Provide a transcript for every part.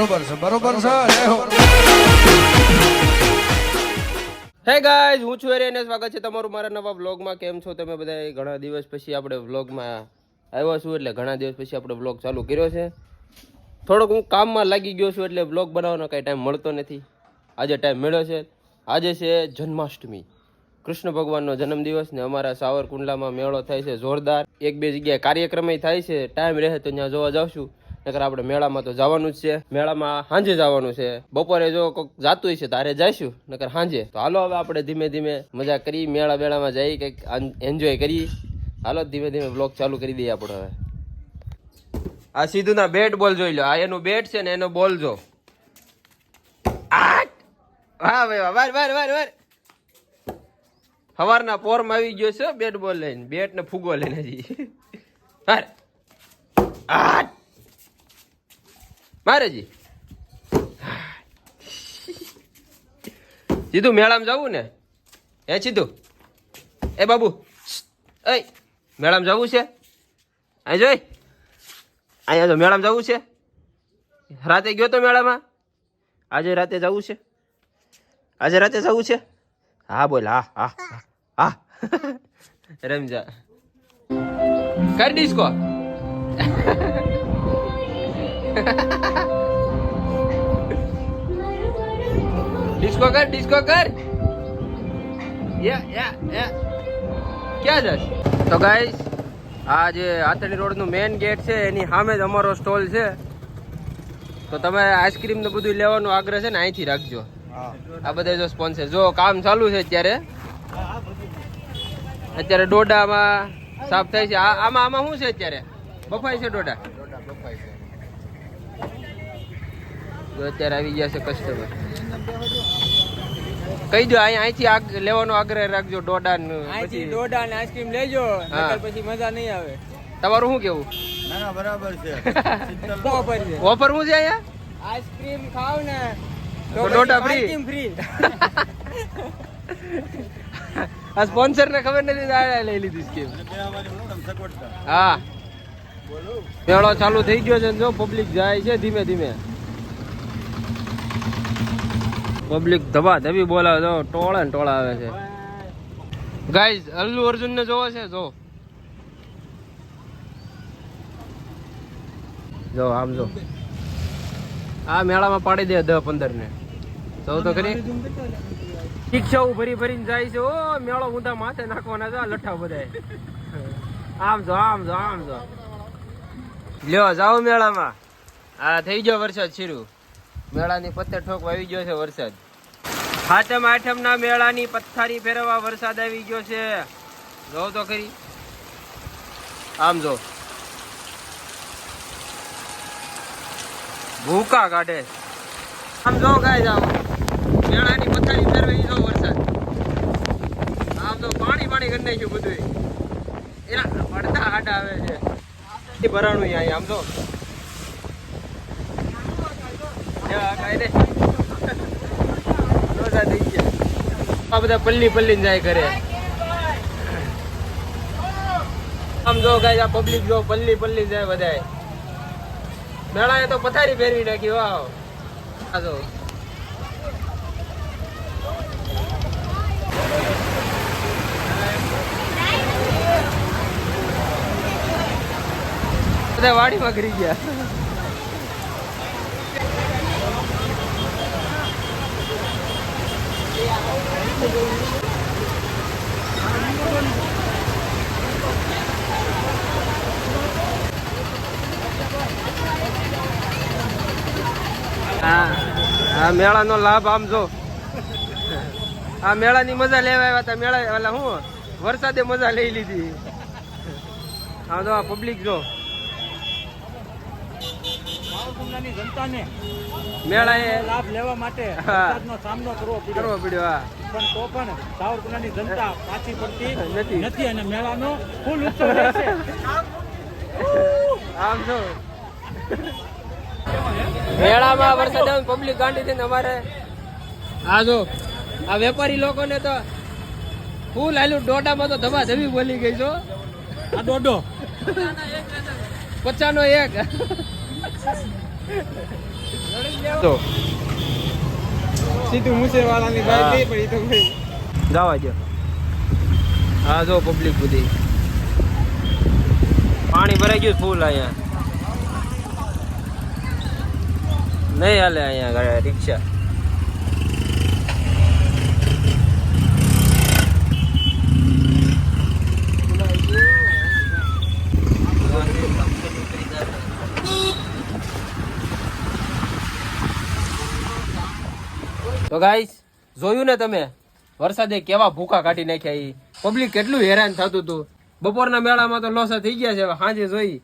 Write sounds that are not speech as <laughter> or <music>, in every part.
બરોબર છે બરોબર છે હે. ગાઈઝ હું છું એરિયન સ્વાગત છે તમારું મારા નવા વ્લોગમાં કેમ છો તમે બધા ઘણા દિવસ પછી આપણે વ્લોગમાં આવ્યો છું, એટલે ઘણા દિવસ પછી આપણે વ્લોગ ચાલુ કર્યો છે. થોડોક હું કામમાં લાગી ગયો છું, એટલે વ્લોગ બનાવવાનો કાંઈ ટાઈમ મળતો નથી. આજે ટાઈમ મળ્યો છે. આજે છે જન્માષ્ટમી. કૃષ્ણ ભગવાનનો જન્મદિવસ ને અમારા સાવરકુંડલામાં મેળો થાય છે, જોરદાર. એક બે જગ્યાએ કાર્યક્રમે થાય છે ટાઈમ રહે તો ત્યાં જોવા જાવશું. નકર આપણે મેળામાં તો જવાનું જ છે. મેળામાં સાંજે જવાનું છે. બપોરે જો કોઈક જાતું છે તારે જઈશું. નકર સાંજે. તો હાલો હવે આપણે ધીમે ધીમે મજા કરી, મેળા મેળામાં જઈ કંઈક એન્જોય કરી. હાલો ધીમે ધીમે બ્લોગ ચાલુ કરી દઈએ આપણે હવે. આ સીધું ના બેટ બોલ જોઈ લો. આ એનું બેટ છે ને એનો બોલ જો. હા ભાઈ વાર વાર વાર વાર. સવારના પોરમાં આવી ગયો છે બેટ બોલ લઈને. બેટ ને ફૂગો લઈને હજી. <laughs> વાર. આટ! મારે સીધું મેળામાં જવું ને? હે સીધું. એ બાબુ. એ મેળામાં જવું છે? અહીં જોઈ. અહીંયા જો મેળામાં જવું છે? રાતે ગયો તો મેળામાં? આજે રાતે જવું છે? આજે રાતે જવું છે? હા બોલ. હા હા હા, <laughs> રમજા. દઈશ ડિસ્કો ડિસ્કો કર ડિસ્કો કર. યા યા યા ક્યાં જશ? તો ગાઈસ આ જે આથણી રોડનું મેઇન ગેટ છે એની સામે જ અમારો સ્ટોલ છે. તો તમે આઈસ્ક્રીમ ને બધું લેવાનો આગ્રહ છે ને અહીંથી રાખજો. આ બધા જો સ્પોન્સર જો કામ ચાલુ છે અત્યારે. અત્યારે ડોડામાં સાફ થાય છે. આ- આમાં આમાં શું છે અત્યારે? બફાઈ છે ડોડા. જો અત્યારે આવી ગયા છે કસ્ટમર કહી દો અહીં અહીંથી લેવાનો આગ્રહ રાખજો ડોડા ને અહીંથી ડોડા ને આઈસ્ક્રીમ લેજો. પછી મજા નહીં આવે. તમારું શું કેવું? ના ના બરાબર છે. <laughs> ઓફર છે. ઓફર શું છે અહીંયા? આઈસ્ક્રીમ ખાવ ને. તો ડોડા આઈસ્ક્રીમ ફ્રી <laughs> આ સ્પોન્સર ને ખબર નથી આ લઈ લીધી સ્કીમ. હા મેળો ચાલુ થઈ ગયો છે ને જો પબ્લિક જાય છે ધીમે ધીમે. પબ્લિક ધબા ધબી બોલાવે જો ટોળા ને ટોળા આવે છે. ગાઈઝ અલ્લુ અર્જુન ને જોવો છે, જો. જો, આમ જો. આ મેળામાં પાડી દે દસ પંદર ને. જો તો કરી રિક્ષાઓ ભરી ભરીને જાય છે, ઓ, મેળો ઊંધા માથે નાખવાના છે લઠ્ઠા બધા આમ જો આમ જો આમ જો. લ્યો, જાઓ મેળામાં. આ થઈ ગયો વરસાદ શરૂ. મેળાની પત્તે ઠોક આવી ગયો છે વરસાદ. હાથમ આઠમ ના મેળાની પથ્થારી ફેરવવા વરસાદ આવી ગયો છે. જો તો ખરી. આમ જો. ભૂકા કાઢે. આમ જો ગાય જાવ મેળાની પથ્થારી ફેરવી જો વરસાદ. આમ તો પાણી પાણી કરી નાખ્યું બધું એના પડતા હાડા આવે છે. ભરાણું અહીંયા આમ જા, કાંઈ નહીં. રોજા થઈ ગયા આ બધા પલ્લી પલ્લી જાય ઘરે આમ જો ગાય પબ્લિક જો પલ્લી પલ્લી જાય બધાય મેળાએ તો પથારી ફેરવી નાખી વાવ આ જો બધા વાડીમાં કરી ગયા. આ આ મેળાનો લાભ આમ જો. આ મેળાની મજા લેવા આવ્યા હતા. મેળા ઓલા હું વરસાદે મજા લઈ લીધી. હા તો આ પબ્લિક જો. જનતાને મેળાએ લાભ લેવા માટે સામનો કરવો પડ્યો. કરવો પડ્યો હા. પણ તો પણ સાવરકુંડલાની જનતા પાછી પડતી નથી. નથી અને મેળાનો ફૂલ ઉત્સવ રહેશે આમ જો મેળામાં વરસાદ આવે પબ્લિક ગાંડી થઈને અમારે આ જો આ વેપારી લોકોને તો ફૂલ આલું ડોડામાં તો ધબા ધબી બોલી ગઈ છો આ દોડો પચાનો એક. તો સીધું મુસેવાળાની. બાઈક નહીં પડી તો ભાઈ. જવા દો હા જો પબ્લિક બધી. પાણી ભરાઈ ગયું ફૂલ અહીંયા. નહીં હાલે અહીંયા ગાડી રિક્ષા. તો ગાઈસ જોયું ને તમે? વરસાદે કેવા ભૂખા કાઢી નાખ્યા એ પબ્લિક કેટલું હેરાન થતું હતું. બપોરના મેળામાં તો લોસા થઈ ગયા છે સાંજે જોઈ.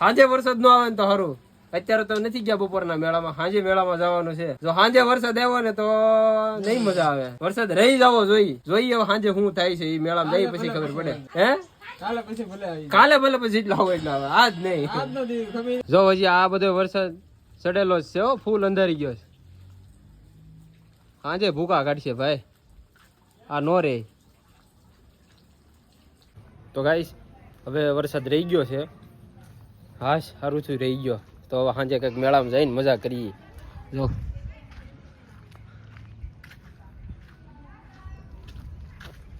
સાંજે વરસાદ ન આવે ને તો સારું અત્યારે તો નથી ગયા બપોરના મેળામાં સાંજે મેળામાં જવાનું છે. જો સાંજે વરસાદ આવ્યો ને તો નહીં મજા આવે. વરસાદ રહી જવો જોઈ. જોઈએ હવે સાંજે શું થાય છે એ મેળામાં જઈ પછી ખબર પડે. હે? કાલે ભલે પછી એટલા હોય એટલા આવે. આજ નહીં. જો હજી આ બધો વરસાદ ચડેલો જ છે હો ફૂલ અંધારી ગયો છે. હાજે ભૂકા કાઢશે ભાઈ. આ નો રે. તો ગાઈશ હવે વરસાદ રહી ગયો છે. હાશ સારું થયું, રહી ગયો. તો હવે સાંજે કંઈક મેળામાં જઈને મજા કરીએ. જો.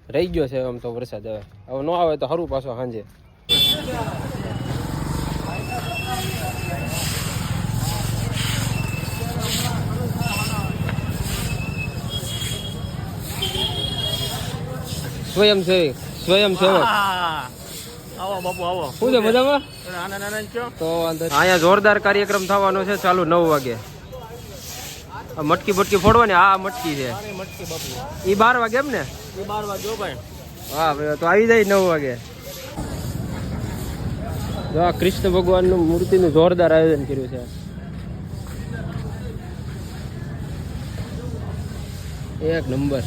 રહી ગયો છે આમ તો વરસાદ હવે. હવે ન આવે તો સારું પાછો સાંજે સ્વયંસેવક સ્વયંસેવક આવો બાપુ આવો. શું છે મજામાં? નાના નાના છો તો વાંધો નહીં. અહીંયા જોરદાર કાર્યક્રમ થવાનો છે ચાલુ નવ વાગે. આ મટકી બટકી ફોડવાની આ મટકી છે. મટકી ઈ બાર વાગે એમ ને? એ બાર વાગે ભાઈ. હા ભાઈ તો આવી જાય નવ વાગે. જો આ કૃષ્ણ ભગવાનનું મૂર્તિનું જોરદાર આયોજન કર્યું છે. એક નંબર.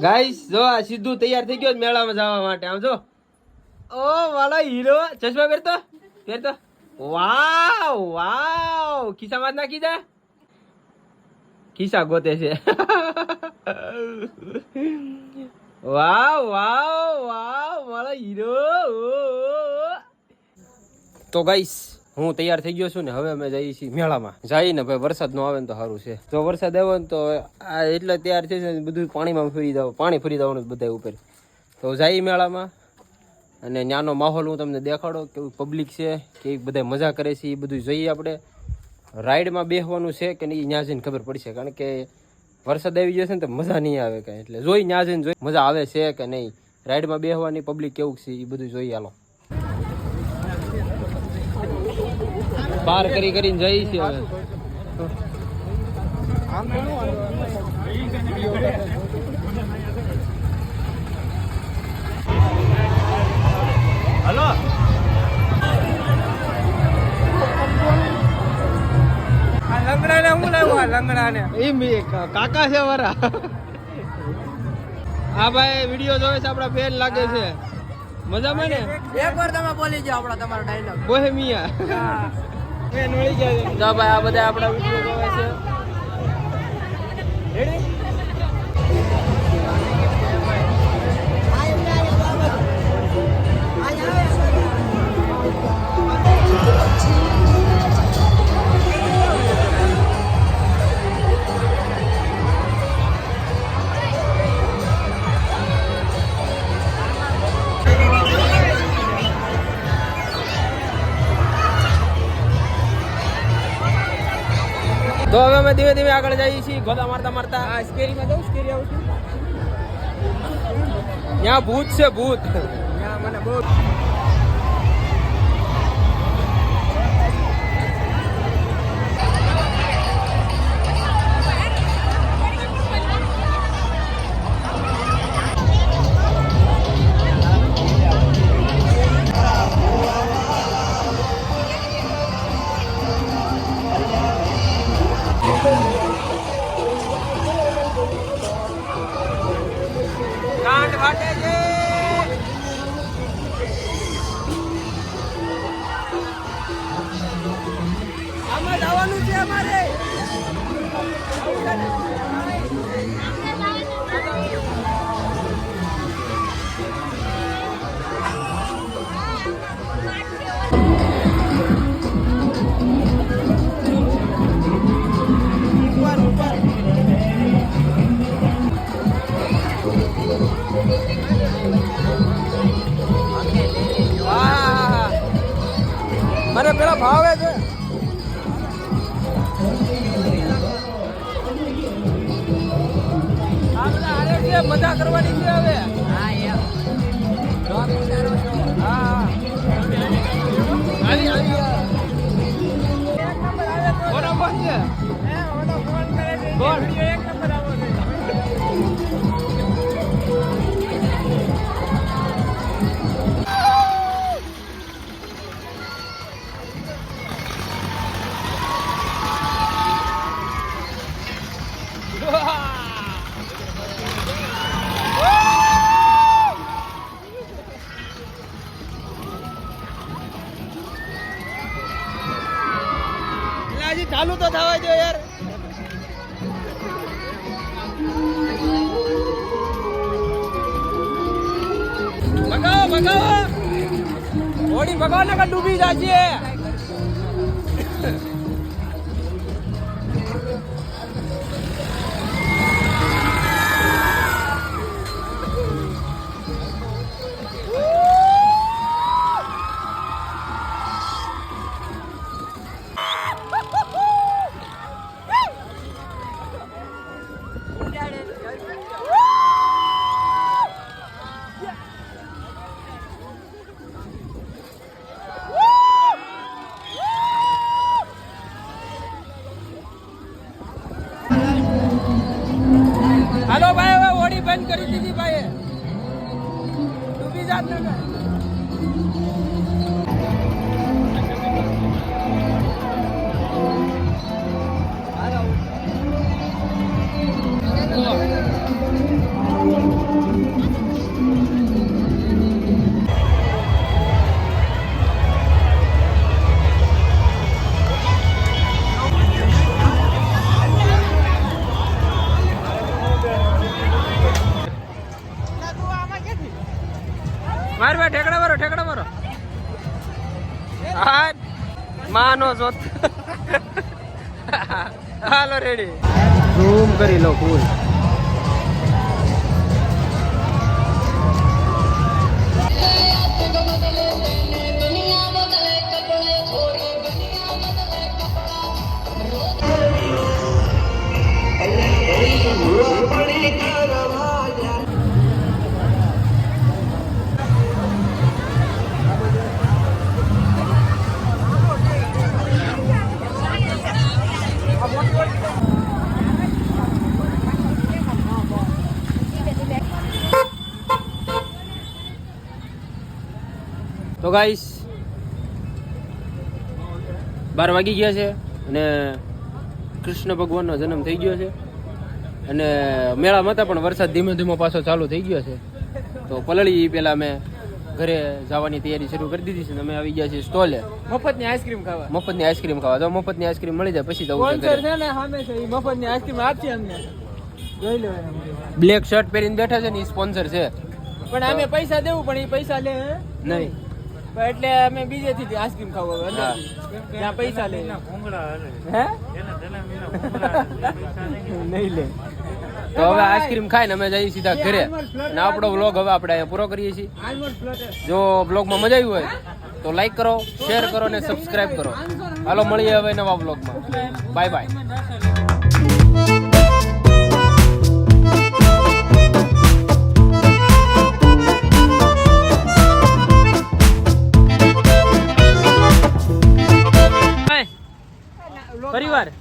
ગાઈસ જો આ સીધું તૈયાર થઈ ગયો મેળામાં જવા માટે. આમ જો. ઓ, વાલા હીરો. ચશ્મા પહેરતો? પહેરતો? વાવ વાવ. ખિસ્સામાં નાખી દે. ખિસ્સા ગોતે છે. વાવ વાવ વાવ, વાલા હીરો. તો ગાઈસ હું તૈયાર થઈ ગયો છું ને હવે અમે જઈએ છીએ મેળામાં. જઈને ભાઈ વરસાદ નો આવે ને તો સારું છે. જો વરસાદ આવ્યો ને તો આ એટલે તૈયાર થઈ જાય બધું પાણીમાં ફરી જાવ પાણી ફરી જવાનું બધા ઉપર. તો જઈએ મેળામાં અને ત્યાંનો માહોલ હું તમને દેખાડો કેવું પબ્લિક છે કે બધા મજા કરે છે, એ બધું જોઈએ આપણે. રાઈડમાં બેસવાનું છે કે નહીં ત્યાં જઈને ખબર પડશે, કારણ કે વરસાદ આવી જશે ને તો મજા નહીં આવે કાંઈ. એટલે જોઈ ત્યાં જઈને જોઈ મજા આવે છે કે નહીં? રાઈડમાં બેસવાની પબ્લિક કેવું છે એ બધું જોઈએ હાલો પાર કરી કરીને જઈ છે હવે. હલો. લંગડા ને હું લાવ્યો લંગડાને? એ કાકા છે મારા હા ભાઈ વીડિયો જોવે છે બેન લાગે છે. મજામાં ને? એક વાર તમે બોલી જાઓ આપડા તમારો ડાયલોગ બોહેમિયા તો ભાઈ આ બધા આપણા વીડિયો જોવે છે. અમે ધીમે ધીમે આગળ જઈએ છીએ ગોદા મારતા મારતા. આ સ્કેરીમાં જાઉં સ્કેરી આવું છું. ત્યાં ભૂત છે ભૂત. મને બહુ મને પેલા ભાવે છે. મજા કરવાની છે હવે. હા ઉતારો છો. હા આવી આવી. છે. ભગાવો હોડી ભગાવો ને ડૂબી જાય હાલો હાલો રેડી ઝૂમ કરી લો ફૂલ તો ગાઈસ બાર વાગી ગયા છે અને કૃષ્ણ ભગવાનનો જન્મ થઈ ગયો છે. અને મેળામાં હતા પણ વરસાદ ધીમે ધીમે પાછો ચાલુ થઈ ગયો છે. તો પલળી પહેલાં અમે ઘરે જવાની તૈયારી શરૂ કરી દીધી છે અમે આવી ગયા છીએ સ્ટોલે. મફતની આઈસ્ક્રીમ ખાવા. મફતની આઈસ્ક્રીમ ખાવા. તો મફતની આઈસ્ક્રીમ મળી જાય પછી જવું છે ને સામે છે એ મફતની આઈસ્ક્રીમ આપશે અમને. જોઈ લો બ્લેક શર્ટ પહેરીને બેઠા છે ને એ સ્પોન્સર છે. પણ અમે પૈસા દેવું પણ એ પૈસા લે નહીં. એટલે અમે બીજેથી આઈસ્ક્રીમ ખાવા હવે ત્યાં પૈસા લે. હે? નહીં. લે. તો હવે આઈસ્ક્રીમ ખાઈને અમે જઈએ સીધા ઘરે. અને આપણો વ્લોગ હવે આપણે અહીંયા પૂરો કરીએ છીએ. જો બ્લોગમાં મજા આવી હોય તો લાઈક કરો શેર કરો અને સબસ્ક્રાઈબ કરો. હાલો મળીએ હવે નવા બ્લોગમાં બાય બાય પરિવાર